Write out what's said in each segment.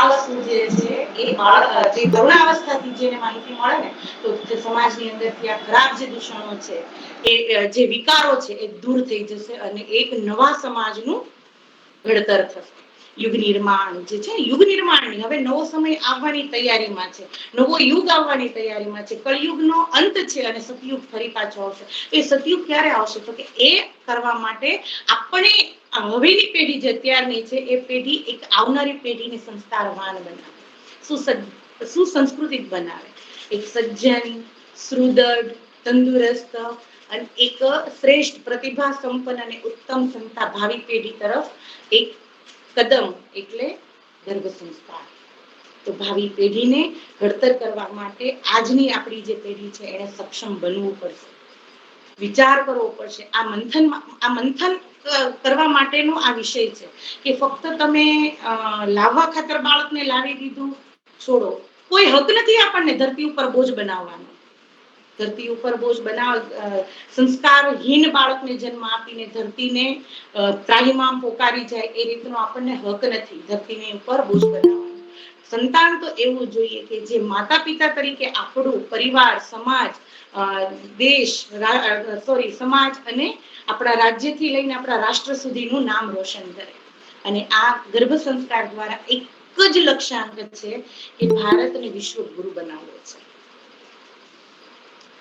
આવસ્તુ જે છે એ બાળક, જે તરુણાવસ્થાથી જેને માહિતી મળે ને, તો સમાજની અંદરથી આ ખરાબ જે દૂષણો છે, એ જે વિકારો છે એ દૂર થઈ જશે અને એક નવા સમાજનું ઘડતર થશે. યુગ નિર્માણ જે છે યુગ નિર્માણની, હવે નવો સમય આવવાની તૈયારીમાં છે. નવો યુગ આવવાની તૈયારીમાં છે. કળયુગનો અંત છે અને સતયુગ ફરી પાછો આવશે. એ સતયુગ ક્યારે આવશે? તો કે એ કરવા માટે આપણે હવેની પેઢી જે અત્યારની છે, એ પેઢી એક આવનારી પેઢીને સંસ્કારવાન બનાવે. સુસંસ્કૃતિક બનાવે. એક સજ્જન, સુદૃઢ, તંદુરસ્ત અને એક શ્રેષ્ઠ પ્રતિભા સંપન્ન અને ઉત્તમ સંતા ભાવિ પેઢી તરફ એક કદમ એટલે ગર્ભ સંસ્કાર. તો ભાવિ પેઢીને ઘડતર કરવા માટે આજની આપણી જે પેઢી છે, એને સક્ષમ બનવું પડશે. વિચાર કરવો પડશે. આ મંથન આ મંથન કરવા માટેનો આ વિષય છે કે ફક્ત તમે લાવવા ખાતર બાળકને લાવી દીધું, છોડો. કોઈ હક નથી આપણને ધરતી ઉપર બોજ બનાવવાનો. ધરતી ઉપર બોજ બનાવ સંસ્કારહીન બાળકને જન્મ આપીને ધરતીને ત્રાહિમામ પોકારી જાય એ રીતનો આપણને હક નથી ધરતીની ઉપર બોજ બનાવવાનો. સંતાન તો એવું જોઈએ કે જે માતા પિતા તરીકે આપણું પરિવાર, સમાજ દેશ સોરી સમાજ અને આપણા રાજ્યથી લઈને આપણા રાષ્ટ્ર સુધીનું નામ રોશન કરે. અને આ ગર્ભ સંસ્કાર દ્વારા એક જ લક્ષ્યાંક છે કે ભારતને વિશ્વ ગુરુ બનાવવો છે.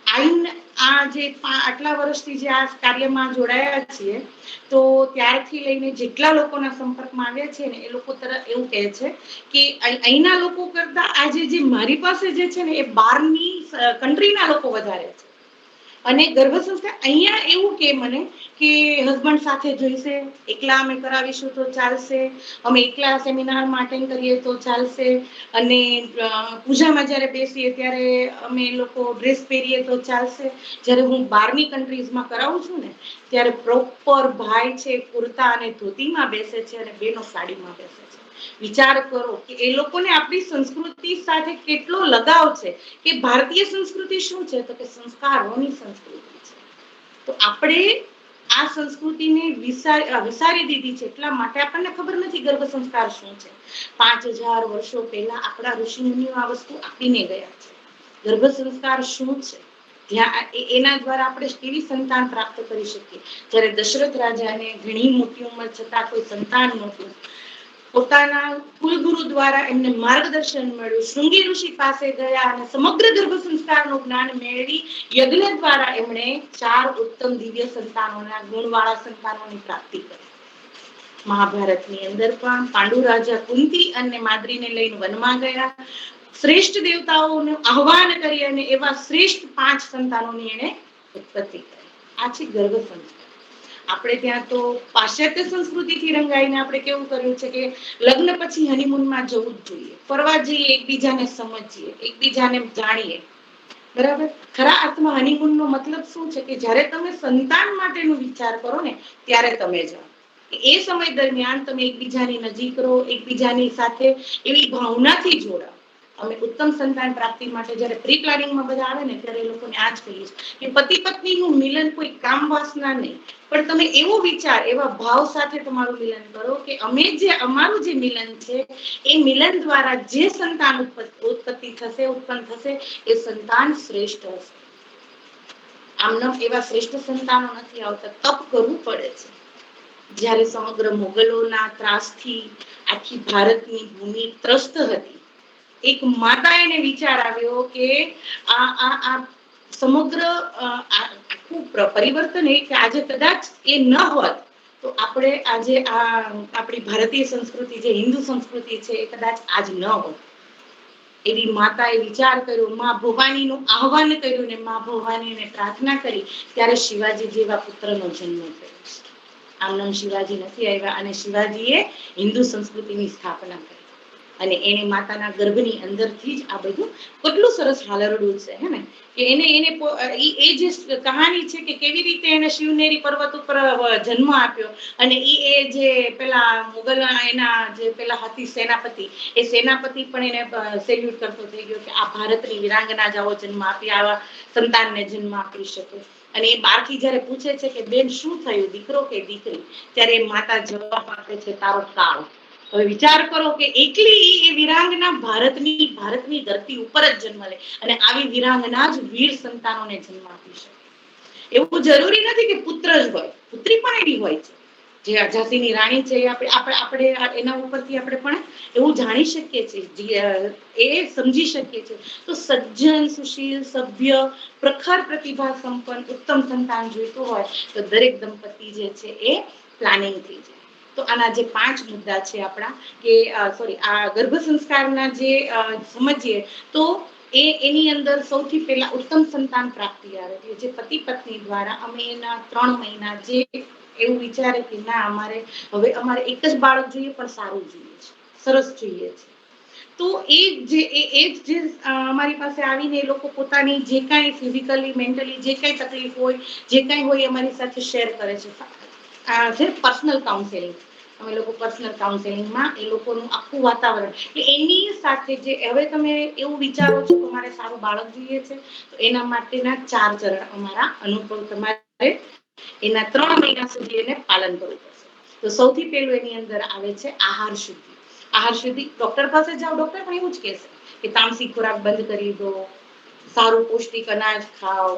આઈન આ જે આટલા વર્ષથી જે આ કાર્યમાં જોડાયા છીએ, તો ત્યારથી લઈને જેટલા લોકોના સંપર્કમાં આવ્યા છે ને, એ લોકો તરફ એવું કહે છે કે અહીંના લોકો કરતા આજે જે મારી પાસે જે છે ને, એ બહારની કન્ટ્રીના લોકો વધારે છે. અને ગર્ભ સંસ્થા અહીંયા એવું કે મને કે હસબન્ડ સાથે જોઈશે, એકલા અમે કરાવીશું તો ચાલશે, અમે એકલા સેમિનારમાં અટેન્ડ કરીએ તો ચાલશે, અને પૂજામાં જ્યારે બેસીએ ત્યારે અમે લોકો ડ્રેસ પહેરીએ તો ચાલશે. જ્યારે હું બહારની કન્ટ્રીઝમાં કરાવું છું ને, ત્યારે પ્રોપર ભાઈ છે, કુર્તા અને ધોતીમાં બેસે છે અને બેનો સાડીમાં બેસે છે. વિચાર કરો કે એ લોકોને આપણી સંસ્કૃતિ સાથે કેટલો લગાવ છે કે ભારતીય સંસ્કૃતિ શું છે? તો કે સંસ્કારોની સંસ્કૃતિ છે. તો આપણે આ સંસ્કૃતિને વિસારી દીધી છે એટલા માટે આપણને ખબર નથી ગર્ભ સંસ્કાર શું છે. પાંચ હજાર વર્ષો પહેલા આપણા ઋષિ મુનિઓ આ વસ્તુ આપીને ગયા છે. ગર્ભ સંસ્કાર શું છે? ત્યાં એના દ્વારા આપણે કેવી સંતાન પ્રાપ્ત કરી શકીએ? જ્યારે દશરથ રાજાને ઘણી મોટી ઉંમર છતાં કોઈ સંતાન નહોતું. પોતાના કુલગુરુ દ્વારા એમને માર્ગદર્શન મળ્યું. શૃંગી ઋષિ પાસે ગયા અને સમગ્ર ગર્ભ સંસ્કારનું જ્ઞાન મેળવી યજ્ઞ દ્વારા એમણે ચાર ઉત્તમ દિવ્ય સંતાનોના ગુણવાળા સંતાનોની પ્રાપ્તિ કરી. મહાભારતની અંદર પણ પાંડુ રાજા કુંતી અને માદ્રીને લઈને વનમાં ગયા. શ્રેષ્ઠ દેવતાઓનું આહ્વાન કરી અને એવા શ્રેષ્ઠ પાંચ સંતાનોની એને ઉત્પત્તિ કરી. આ છે ગર્ભ સંસ્કાર. આપણે ત્યાં તો પાશ્ચાત્ય સંસ્કૃતિથી રંગાઈને આપણે કેવું કર્યું છે કે લગ્ન પછી હનીમૂનમાં જવું જ જોઈએ. ફરવા જઈએ, એકબીજાને સમજીએ, એકબીજાને જાણીએ. બરાબર? ખરા અર્થમાં હનીમૂનનો મતલબ શું છે કે જ્યારે તમે સંતાન માટેનો વિચાર કરો ને, ત્યારે તમે જાઓ. એ સમય દરમિયાન તમે એકબીજાની નજીક રહો, એકબીજાની સાથે એવી ભાવનાથી જોડાઓ. અમે ઉત્તમ સંતાન પ્રાપ્તિ માટે જ્યારે પ્રી પ્લાનિંગમાં બધા આવે ને ત્યારે એ લોકોને આ જ કહીએ કે પતિ પત્નીનું મિલન કોઈ કામ વાસના નહીં. પણ તમે એવો વિચાર, એવા ભાવ સાથે તમારું મિલન કરો કે અમે જે, અમારું જે મિલન છે, એ મિલન દ્વારા જે સંતાન ઉત્પત્તિ થશે, ઉત્પન્ન થશે, એ સંતાન શ્રેષ્ઠ હશે. આમનો એવા શ્રેષ્ઠ સંતાનો નથી આવતા. તપ કરવું પડે છે. જ્યારે સમગ્ર મોગલોના ત્રાસથી આખી ભારતની ભૂમિ ત્રસ્ત હતી એક માતા એને વિચાર આવ્યો કે આ આ આ સમગ્ર પરિવર્તન એ કે આજે કદાચ એ ન હોત, તો આપણે આજે આ આપણી ભારતીય સંસ્કૃતિ જે હિન્દુ સંસ્કૃતિ છે એ કદાચ આજ ન હોત. એવી માતાએ વિચાર કર્યો, મા ભવાનીનું આહવાન કર્યું ને મા ભવાનીને પ્રાર્થના કરી, ત્યારે શિવાજી જેવા પુત્રનો જન્મ થયો. આમ નામ શિવાજી નથી આવ્યા અને શિવાજીએ હિન્દુ સંસ્કૃતિની સ્થાપના કરી. અને એને માતાના ગર્ભની અંદરથી જ આ બધું કેટલું સરસ હાલરડું છે, હે ને? કે એને એને એ જે કહાની છે કે કેવી રીતે એને શિવનેરી પર્વત ઉપર જન્મ આપ્યો અને એ એ જે પેલા મુગલ એના જે પેલા હતી સેનાપતિ, એ સેનાપતિ પણ એને સેલ્યુટ કરતો થઈ ગયો કે આ ભારતની વિરાંગના જાઓ, જન્મ આપી, આવા સંતાનને જન્મ આપી શકે. અને એ બારથી જયારે પૂછે છે કે બેન શું થયું? દીકરો કે દીકરી? ત્યારે માતા જવાબ આપે છે, તારો કાળ. હવે વિચાર કરો કે એકલી એ વિરાંગના ભારતની ભારતની ધરતી ઉપર જ જન્મ લે અને આવી વિરાંગના જ વીર સંતાનોને જન્મ આપી શકે. એવું જરૂરી નથી કે પુત્ર જ હોય. પુત્રી પણ એવી હોય છે. જે ઝાંસીની રાણી છે આપણે આપણે આપણે એના ઉપરથી આપણે પણ એવું જાણી શકીએ છીએ. એ સમજી શકીએ છીએ. તો સજ્જન, સુશીલ, સભ્ય, પ્રખર પ્રતિભા સંપન્ન, ઉત્તમ સંતાન જોઈતું હોય તો દરેક દંપતી જે છે એ પ્લાનિંગ થઈ જાય. તો આના જે પાંચ મુદ્દા છે આપણા, કે સોરી આ ગર્ભ સંસ્કારના જે સમજીએ, તો એ એની અંદર સૌથી પહેલા ઉત્તમ સંતાન પ્રાપ્તિ આવે. છે જે પતિ પત્ની દ્વારા અમે એના ત્રણ મહિના જે એવું વિચારે કે ના, અમારે હવે અમારે એક જ બાળક જોઈએ, પણ સારું જોઈએ છે. સરસ જોઈએ છે. તો એ જે, એ જ જે અમારી પાસે આવીને એ લોકો પોતાની જે કાંઈ ફિઝિકલી મેન્ટલી જે કાંઈ તકલીફ હોય, જે કાંઈ હોય અમારી સાથે શેર કરે છે. છે પર્સનલ કાઉન્સેલિંગ અમે લોકો પર્સનલ કાઉન્સેલિંગમાં એ લોકોનું આખું વાતાવરણ. કે એની સાથે જે, હવે તમે એવું વિચારો છો કે મારે સારું બાળક જોઈએ છે, તો એના માટેના ચાર ચરણ અમારા અનુભવ તમારે એના ત્રણ મહિના સુધી એને પાલન કરવું પડશે. તો સૌથી પહેલું એની અંદર આવે છે આહાર શુદ્ધિ. આહાર શુદ્ધિ ડોક્ટર પાસે જાઓ ડોક્ટર પણ એવું જ કહેશે કે તામસી ખોરાક બંધ કરી દો, સારું પૌષ્ટિક અનાજ ખાઓ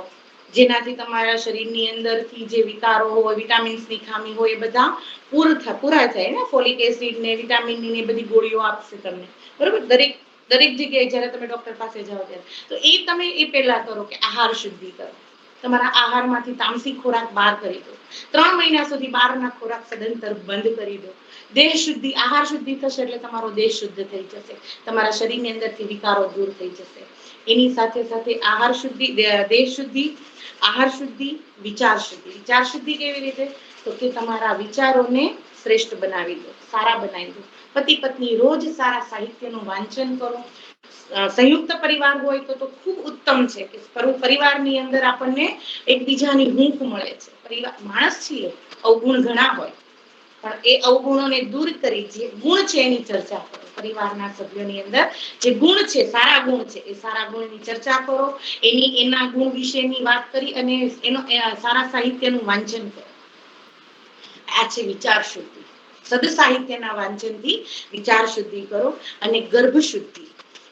જેનાથી તમારા શરીરની અંદરથી જે વિકારો હોય, વિટામિન્સની ખામી હોય, એ બધા પૂર પૂરા થાય ને? ફોલિક એસિડ ને વિટામિનની ને બધી ગોળીઓ આપશે તમને. બરોબર? દરેક દરેક જગ્યાએ જ્યારે તમે ડોક્ટર પાસે જાઓ ત્યારે. તો એ તમે એ પહેલા કરો કે આહાર શુદ્ધિ કરો. તમારા આહારમાંથી તામસિક ખોરાક બહાર કરી દો. ત્રણ મહિના સુધી બહારના ખોરાક સદંતર બંધ કરી દો. દેહ શુદ્ધિ, આહાર શુદ્ધિ થશે એટલે તમારો દેહ શુદ્ધ થઈ જશે. તમારા શરીરની અંદરથી વિકારો દૂર થઈ જશે. એની સાથે સાથે આહાર શુદ્ધિ દેહ શુદ્ધિ, આહાર શુદ્ધિ, વિચાર શુદ્ધિ. વિચાર શુદ્ધિ કેવી રીતે? તો કે તમારા વિચારોને શ્રેષ્ઠ બનાવી દો, સારા બનાવી દો. પતિ પત્ની રોજ સારા સાહિત્યનું વાંચન કરો. સંયુક્ત પરિવાર હોય તો તો ખૂબ ઉત્તમ છે કે પરિવારની અંદર આપણને એકબીજાની હૂંફ મળે છે. પરિવાર માણસ છીએ, અવગુણ ઘણા હોય. પણ એ અવગુણોને દૂર કરી જે ગુણ છે એની ચર્ચા કરો. પરિવારના સભ્યોની અંદર જે ગુણ છે, સારા ગુણ છે, એ સારા ગુણની ચર્ચા કરો. એની, એના ગુણ વિશેની વાત કરી અને એનો સારા સાહિત્યનું વાંચન કરો. આ છે વિચાર શુદ્ધિ. સદ સાહિત્યના વાંચનથી વિચાર શુદ્ધિ કરો અને ગર્ભ શુદ્ધિ.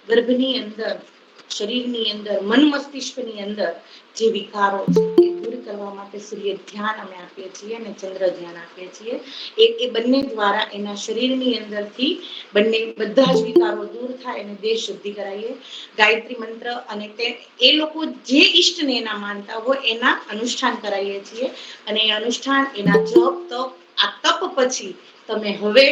ગર્ભની અંદર, શરીરની અંદર, મન મસ્તિષ્કની અંદર જે વિકારો છે દૂર કરવા માટે સૂર્ય ધ્યાન અમે આપીએ છીએ અને ચંદ્ર ધ્યાન આપીએ છીએ. એ એ બંને દ્વારા એના શરીરની અંદરથી બંને બધા જ વિકારો દૂર થાય અને દેહ શુદ્ધિ કરાવીએ ગાયત્રી મંત્ર અને તે, એ લોકો જે ઈષ્ટને એના માનતા હોય એના અનુષ્ઠાન કરાવીએ છીએ. અને એ અનુષ્ઠાન, એના જપ, તપ, આ તપ પછી તમે હવે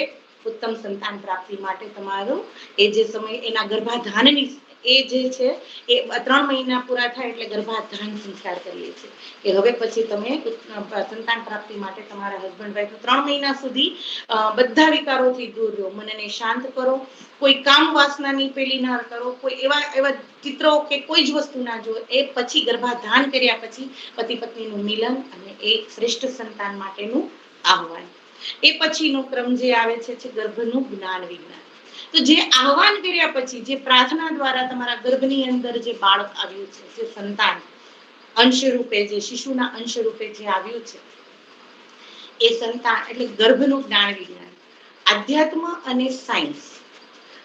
ઉત્તમ સંતાન પ્રાપ્તિ માટે તમારું એ જે સમય એના ગર્ભાધાનની એ જે છે, એ ત્રણ મહિના પૂરા થાય એટલે ગર્ભાધાન સંસ્કાર કરીએ છીએ. કે હવે પછી તમે સંતાન પ્રાપ્તિ માટે તમારા હસબન્ડ વાઈફ ત્રણ મહિના સુધી બધા વિકારોથી દૂર રહો. મનને શાંત કરો. કોઈ કામ વાસનાની પેલી ના કરો. કોઈ એવા એવા ચિત્રો કે કોઈ જ વસ્તુ ના જો એ પછી ગર્ભાધાન કર્યા પછી પતિ પત્નીનું મિલન અને એક શ્રેષ્ઠ સંતાન માટેનું આહવાન. એ પછીનો ક્રમ જે આવે છે ગર્ભનું જ્ઞાન વિજ્ઞાન. તો જે આહવાન કર્યા પછી, જે પ્રાર્થના દ્વારા તમારા ગર્ભની અંદર જે બાળક આવ્યું છે, જે સંતાન અંશ રૂપે જે શિશુના અંશ રૂપે જે આવ્યું છે, એ સંતાન એટલે ગર્ભનું જ્ઞાન વિજ્ઞાન આધ્યાત્મ અને સાયન્સ,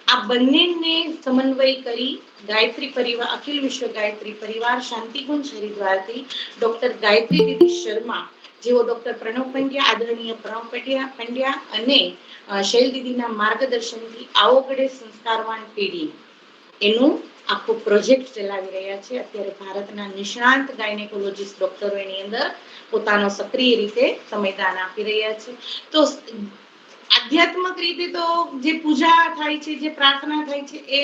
આ બંનેને સમન્વય કરી ગાયત્રી પરિવાર, અખિલ વિશ્વ ગાયત્રી પરિવાર, શાંતિકુંજ હરિદ્વારથી ડોક્ટર ગાયત્રી દીદી શર્મા જેઓ ડોક્ટર પ્રણવ પંડ્યા, આદરણીય પ્રણવ પંડ્યા પંડ્યા અને શૈલ દીદીના માર્ગદર્શનથી આવોગડે સંસ્કારવાન પેઢી. એનું આખો પ્રોજેક્ટ ચલાવી રહ્યા છે. અત્યારે ભારતના નિષ્ણાંત ગાયનેકોલોજીસ્ટ ડોક્ટરો એની અંદર પોતાનો સક્રિય રીતે સમયદાન આપી રહ્યા છે. તો આધ્યાત્મિક રીતે તો જે પૂજા થાય છે, જે પ્રાર્થના થાય છે, એ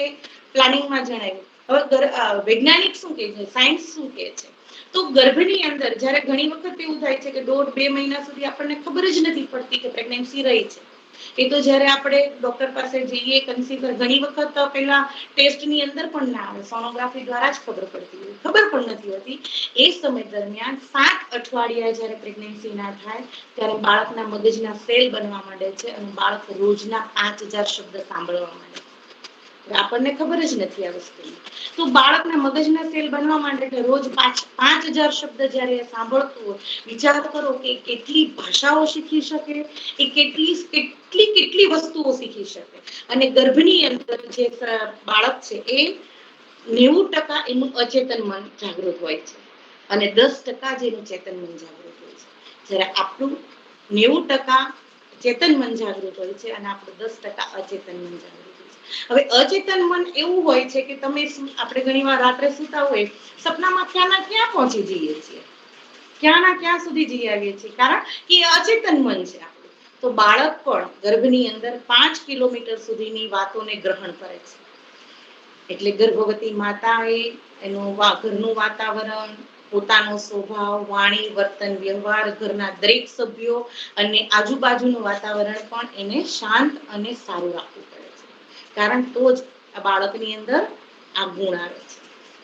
પ્લાનિંગમાં જણાવ્યું. હવે વૈજ્ઞાનિક શું કહે છે? સાયન્સ શું કહે છે? તો ગર્ભની અંદર જ્યારે ઘણી વખત એવું થાય છે કે દોઢ બે મહિના સુધી આપણને ખબર જ નથી પડતી કે પ્રેગ્નન્સી રહી છે. એ તો જ્યારે આપણે ડોક્ટર પાસે જઈએ કન્સીવ ઘણી વખત પેલા ટેસ્ટની અંદર પણ ના આવે સોનોગ્રાફી દ્વારા જ ખબર પડતી હોય. ખબર પણ નથી હોતી. એ સમય દરમિયાન સાત અઠવાડિયા જ્યારે પ્રેગ્નન્સી ના થાય, ત્યારે બાળકના મગજના સેલ બનવા માંડે છે અને બાળક રોજના પાંચ હજાર શબ્દ સાંભળવા માંડે આપણને ખબર જ નથી આ વસ્તુની. તો બાળકના મગજના સેલ બનવા માટે એટલે રોજ પાંચ પાંચ હજાર શબ્દ જ્યારે સાંભળતું હોય, વિચાર કરો કે કેટલી ભાષાઓ શીખી શકે, એ કેટલી કેટલી કેટલી વસ્તુઓ શીખી શકે. અને ગર્ભની અંદર જે બાળક છે એ નેવું ટકા એનું અચેતન મન જાગૃત હોય છે. અને દસ ટકા જેનું ચેતન મન જાગૃત હોય છે. જ્યારે આપણું નેવું ટકા ચેતન મન જાગૃત હોય છે અને આપણું દસ ટકા અચેતન મન જાગૃત હવે અચેતન મન એવું હોય છે કે તમે આપણે ઘણી વાર રાત્રે સૂતા હોય, સપનામાં ક્યાંના ક્યાં પહોંચી જઈએ છીએ. ક્યાંના ક્યાં સુધી જઈ આવીએ છીએ. કારણ કે અચેતન મન છે આપણું. તો બાળક પણ ગર્ભની અંદર પાંચ કિલોમીટર સુધીની વાતોને ગ્રહણ કરે છે. એટલે ગર્ભવતી માતાએ એનું ઘરનું વાતાવરણ, પોતાનો સ્વભાવ, વાણી, વર્તન, વ્યવહાર, ઘરના દરેક સભ્યો અને આજુબાજુનું વાતાવરણ પણ એને શાંત અને સારું રાખવું પડે. કારણ તો જ આ બાળકની અંદર આ ગુણ આવે છે.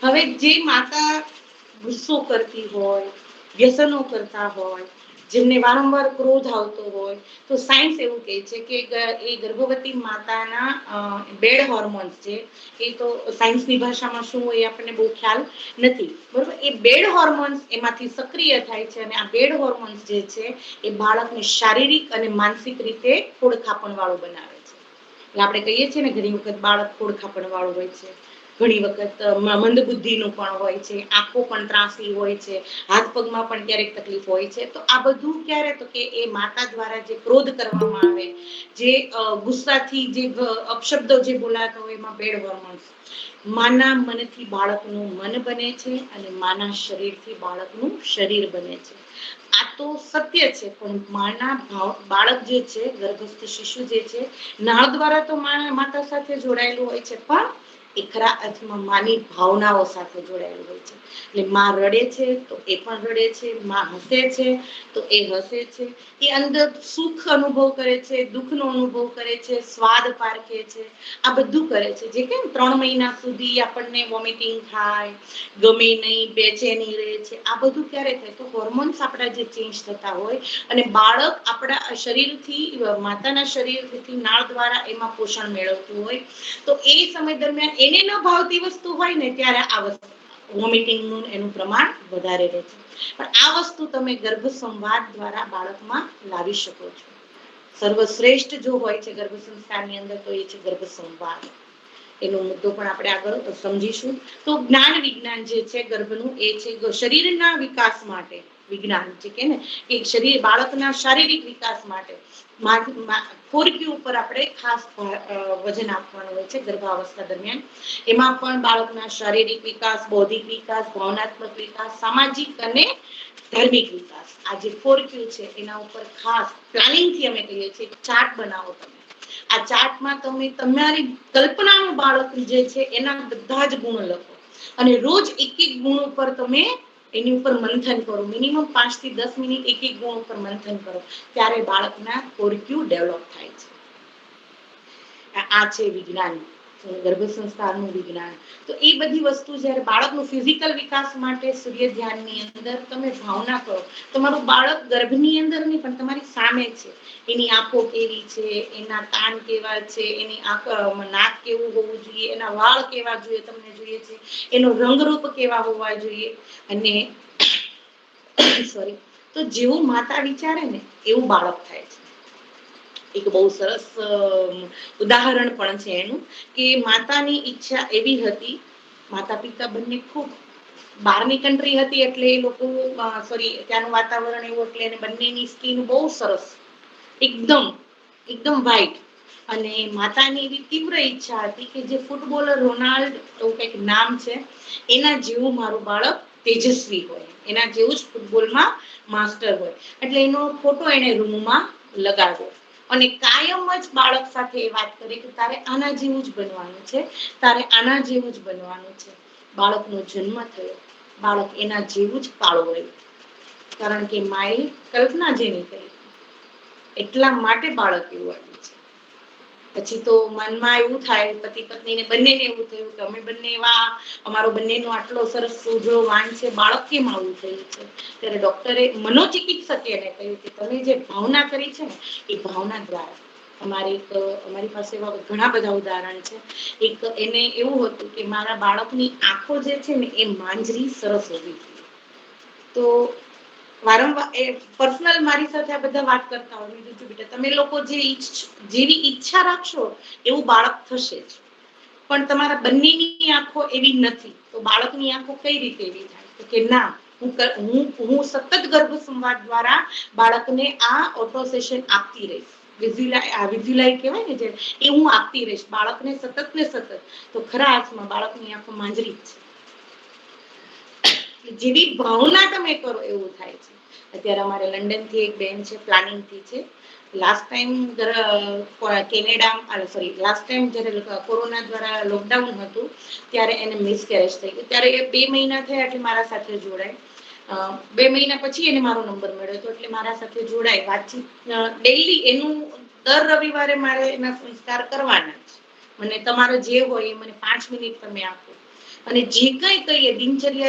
હવે જે માતા ગુસ્સો કરતી હોય, વ્યસનો કરતા હોય, જેમને વારંવાર ક્રોધ આવતો હોય, તો સાયન્સ એવું કહે છે કે એ ગર્ભવતી માતાના બેડ હોર્મોન્સ છે, એ તો સાયન્સની ભાષામાં શું હોય આપણને બહુ ખ્યાલ નથી. બરોબર? એ બેડ હોર્મોન્સ એમાંથી સક્રિય થાય છે અને આ બેડ હોર્મોન્સ જે છે એ બાળકને શારીરિક અને માનસિક રીતે ખોડખાપણવાળો બનાવે બનાવે એટલે આપણે કહીએ છીએ ને ઘણી વખત બાળક ખોડખાપણ વાળું હોય છે. ઘણી વખત મંદ બુદ્ધિનું પણ હોય છે, આંખો પણ ત્રાસી હોય છે, હાથ પગમાં પણ ક્યારેક તકલીફ હોય છે. તો આ બધું ક્યારે? તો કે એ માતા દ્વારા જે ક્રોધ કરવામાં આવે, જે ગુસ્સાથી જે અપશબ્દો જે બોલાતો હોય એમાં બેડ વર્મન્સ માના મનથી બાળકનું મન બને છે અને માના શરીરથી બાળકનું શરીર બને છે. આ તો સત્ય છે, પણ માના બાળક જે છે, ગર્ભસ્થ શિશુ જે છે, નાળ દ્વારા તો માતા સાથે જોડાયેલું હોય છે, પણ એ ખરા અર્થમાં માની ભાવનાઓ સાથે જોડાયેલું હોય છે. એટલે માં રડે છે, તો એ પણ રડે છે, માં હસે છે, તો એ હસે છે. એ અંદર સુખ અનુભવ કરે છે, દુઃખનો અનુભવ કરે છે, સ્વાદ પારખે છે, આ બધું કરે છે. જે કેમ ત્રણ મહિના સુધી આપણને વોમિટિંગ થાય, ગમે નહીં, બેચેની રહે છે, આ બધું ક્યારે થાય? તો હોર્મોન્સ આપણા જે ચેન્જ થતા હોય અને બાળક આપણા શરીરથી, માતાના શરીરથી, નાળ દ્વારા એમાં પોષણ મેળવતું હોય. તો એ સમય દરમિયાન એને ન ભાવતી વસ્તુ હોય ને ત્યારે આ વસ્તુ. વોમિટિંગનું એનું પ્રમાણ વધારે રહે છે. પણ આ વસ્તુ તમે ગર્ભ સંવાદ દ્વારા બાળકમાં લાવી શકો છો. સર્વશ્રેષ્ઠ જો હોય છે ગર્ભ સંસ્થાની અંદર, તો એ છે ગર્ભ સંવાદ એનો મુદ્દો પણ આપણે આગળ સમજીશું. તો જ્ઞાન વિજ્ઞાન જે છે ગર્ભનું, એ છે શરીરના વિકાસ માટે. વિજ્ઞાન છે કે ને? કે શરીર, બાળકના શારીરિક વિકાસ માટે ખોરકી ઉપર આપણે ખાસ વજન આપવાનું હોય છે ગર્ભાવસ્થા દરમિયાન. એમાં પણ બાળકના શારીરિક વિકાસ, બૌદ્ધિક વિકાસ, ભાવનાત્મક વિકાસ, સામાજિક અને ધાર્મિક વિકાસ. આ જે ફોરક્યુ છે એના ઉપર ખાસ પ્લાનિંગથી અમે કહીએ છીએ ચાર્ટ બનાવો તમે. આ ચાર્ટમાં તમે, તમારી કલ્પનાનું બાળક જે છે એના બધા જ ગુણ લખો. અને રોજ એક એક ગુણ ઉપર તમે એની ઉપર મંથન કરો. મિનિમમ પાંચથી દસ મિનિટ એક એક ગુણ ઉપર મંથન કરો. ત્યારે બાળકના કોરક્યુ ડેવલપ થાય છે. આ છે વિજ્ઞાન. સંસ્કારનું વિજ્ઞાન. તો એ બધી વસ્તુ જ્યારે બાળકનું ફિઝિકલ વિકાસ માટે સૂર્ય ધ્યાનની અંદર તમે ભાવના કરો. તમારું બાળક ગર્ભની અંદર નહીં, પણ તમારી સામે છે. એની આંખો કેવી છે, એના કાન કેવા છે, એની આંખ નાક કેવું હોવું જોઈએ, એના વાળ કેવા જોઈએ તમને જોઈએ છે, એનો રંગરૂપ કેવા હોવા જોઈએ. અને સોરી તો જેવું માતા વિચારે ને, એવું બાળક થાય છે. એક બહુ સરસ ઉદાહરણ પણ છે એનું, કે માતાની ઈચ્છા એવી હતી, માતા પિતા બંને ખૂબ બહારની કન્ટ્રી હતી એટલે એ લોકો સોરી ત્યાંનું વાતાવરણ એવું એટલે એને બંનેની સ્કીન બહુ સરસ, એકદમ એકદમ વ્હાઈટ અને માતાની એવી તીવ્ર ઈચ્છા હતી કે જે ફૂટબોલર રોનાલ્ડ એવું કંઈક નામ છે, એના જેવું મારું બાળક તેજસ્વી હોય, એના જેવું જ ફૂટબોલમાં માસ્ટર હોય. એટલે એનો ફોટો એને રૂમમાં લગાવ્યો. અને કાયમ જ બાળક સાથે એ વાત કરે કે તારે આના જેવું જ બનવાનું છે, તારે આના જેવું જ બનવાનું છે. બાળકનો જન્મ થયો, બાળક એના જેવું જ રહ્યું કારણ કે માએ કલ્પના જેની કરી. એટલા માટે બાળક એવું આવ્યું. પછી તો મનમાં એવું થાય, પતિ પત્નીને બંનેને એવું થયું કે અમે બંને એવા, અમારો બંનેનો આટલો સરસ સોજો વાન છે, બાળક કેમ આવું થયું છે? ત્યારે ડોક્ટરે મનોચિકિત્સકે એને કહ્યું કે તમે જે ભાવના કરી છે ને, એ ભાવના દ્વારા. અમારે એક, અમારી પાસે એવા ઘણા બધા ઉદાહરણ છે. એક એને એવું હતું કે મારા બાળકની આંખો જે છે ને, એ માંજરી સરસ હોવી જોઈએ. તો વારંવાર એ પર્સનલ મારી સાથે આ બધા વાત કરતા હોય મેં કીધું બેટા? તમે લોકો જે જેવી ઈચ્છા રાખશો, એવું બાળક થશે જ. પણ તમારા બંનેની આંખો એવી નથી. તો બાળકની આંખો કઈ રીતે એવી થાય? તો કે ના, હું હું હું સતત ગર્ભ સંવાદ દ્વારા બાળકને આ ઓટોસેશન આપતી રહીશ. વિઝ્યુલાઈ વિઝ્યુલાઈ કહેવાય ને જે, એ હું આપતી રહીશ. બાળકને સતત ને સતત. તો ખરા અર્થમાં બાળકની આંખો માંજરી છે. જેવી ભાવના તમે કરો એવું થાય છે. અત્યારે અમારે લંડનથી એક બેન છે, પ્લાનિંગથી છે. Last time Canada sorry last time જ્યારે કોરોના દ્વારા લોકડાઉન હતું, ત્યારે એને મિસકેરેજ થઈ ગયું. ત્યારે એ બે મહિના થયા એટલે મારા સાથે જોડાય. બે મહિના પછી એને મારો નંબર મળ્યો હતો એટલે મારા સાથે જોડાય. વાતચીત ડેઈલી એનું દર રવિવારે મારે એના સંસ્કાર કરવાના જ. મને તમારો જે હોય એ મને પાંચ મિનિટ તમે આપો. અને જે કંઈ કહીએ, દિનચર્યા